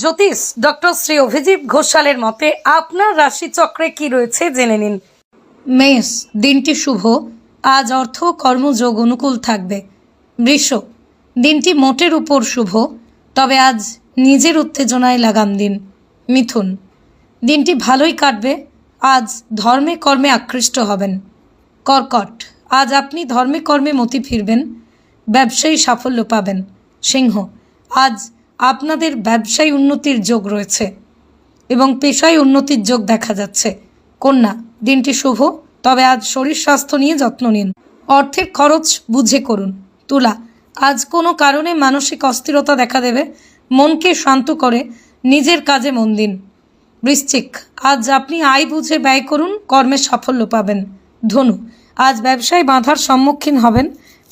জ্যোতিষ, doctor Shri Abhijit ঘোষালের মতে আপনার রাশিচক্রে কি রয়েছে জেনে নিন। মেষ, দিনটি শুভ। আজ অর্থ কর্মযোগ অনুকূল থাকবে। বৃষ, দিনটি মোটের উপর শুভ, তবে আজ নিজের উত্তেজনায় লাগাম দিন। মিথুন, দিনটি ভালোই কাটবে। আজ ধর্মে কর্মে আকৃষ্ট হবেন। কর্কট, আজ আপনি ধর্মে কর্মে মতি ফিরবেন। ব্যবসায়ী সাফল্য পাবেন। সিংহ, আজ আপনাদের ব্যবসায়ী উন্নতির যোগ রয়েছে এবং পেশায় উন্নতির যোগ দেখা যাচ্ছে। কন্যা, দিনটি শুভ, তবে আজ শরীর স্বাস্থ্য নিয়ে যত্ন নিন। অর্থের খরচ বুঝে করুন। তুলা, আজ কোনো কারণে মানসিক অস্থিরতা দেখা দেবে, মনকে শান্ত করে নিজের কাজে মন দিন। বৃশ্চিক, আজ আপনি আয় বুঝে ব্যয় করুন, কর্মে সাফল্য পাবেন। ধনু, আজ ব্যবসায় বাধার সম্মুখীন হবেন,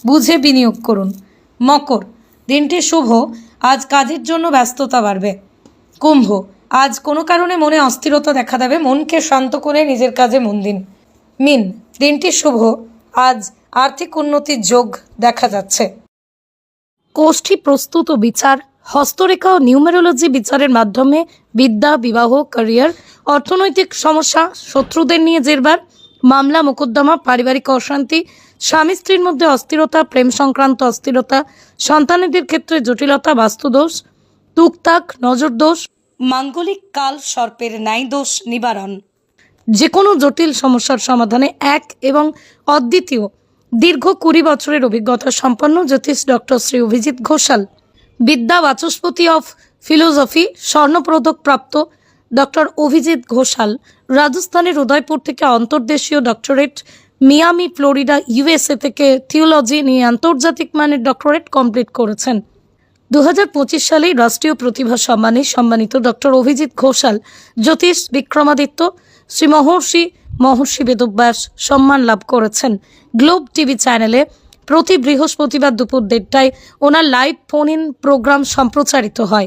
বুঝে বিনিয়োগ করুন। মকর দিনটি শুভ, আজ কাজের জন্য ব্যস্ততা বাড়বে। কুম্ভ, আজ কোনো কারণে মনে অস্থিরতা দেখা দেবে, মনকে শান্ত করে নিজের কাজে মন দিন। মিন, দিনটি শুভ, আজ আর্থিক উন্নতির যোগ দেখা যাচ্ছে। কোষ্ঠী প্রস্তুত ও বিচার, হস্তরেখা ও নিউমেরোলজি বিচারের মাধ্যমে বিদ্যা, বিবাহ, ক্যারিয়ার, অর্থনৈতিক সমস্যা শত্রুদের নিয়ে জেরবার মামলা, মোকদ্দমা, পারিবারিক অশান্তি, স্বামী স্ত্রীর মধ্যে অস্থিরতা, প্রেম সংক্রান্ত অস্থিরতা, সন্তানেদের ক্ষেত্রে জটিলতা, বাস্তুদোষ, তুকতাক, নজরদোষ, মাঙ্গলিক কাল, সর্পের ন্যায় দোষ, নিবারণ। যে কোনো জটিল সমস্যার সমাধানে এক এবং অদ্বিতীয়। দীর্ঘ কুড়ি বছরের অভিজ্ঞতা সম্পন্ন জ্যোতিষ ডক্টর শ্রী অভিজিৎ ঘোষাল। বিদ্যা বাচস্পতি অফ ফিলোসফি, স্বর্ণপদক প্রাপ্ত ডক্টর অভিজিৎ ঘোষাল রাজস্থানের উদয়পুর থেকে অন্তর্দেশীয় ডক্টরেট মিয়ামি, ফ্লোরিডা, ইউএসএ থেকে থিওলজি নিয়ে আন্তর্জাতিক মানের ডক্টরেট কমপ্লিট করেছেন। দু হাজার সালে রাষ্ট্রীয় প্রতিভা সম্মানে সম্মানিত ডক্টর অভিজিৎ ঘোষাল, জ্যোতিষ বিক্রমাদিত্য শ্রী মহর্ষি মহর্ষি বেদব্যাস সম্মান লাভ করেছেন। গ্লোব টিভি চ্যানেলে প্রতি বৃহস্পতিবার দুপুর দেড়টায় ওনার লাইভ ফোন ইন প্রোগ্রাম সম্প্রচারিত হয়।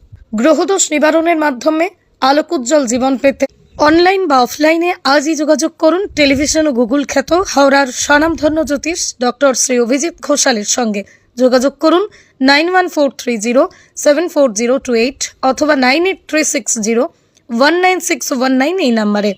গ্রহদোষ নিবারণের মাধ্যমে আলোকোজ্জ্বল জীবন পেতে অনলাইন বা অফলাইনে আজই যোগাযোগ করুন টেলিভিশন ও গুগল খ্যাত হাওড়ার স্বনামধন্য জ্যোতিষ ডক্টর শ্রী অভিজিৎ ঘোষালের সঙ্গে। যোগাযোগ করুন nine one four three zero, seven four zero two eight অথবা nine eight three six zero, one nine six one nine এই নাম্বারে।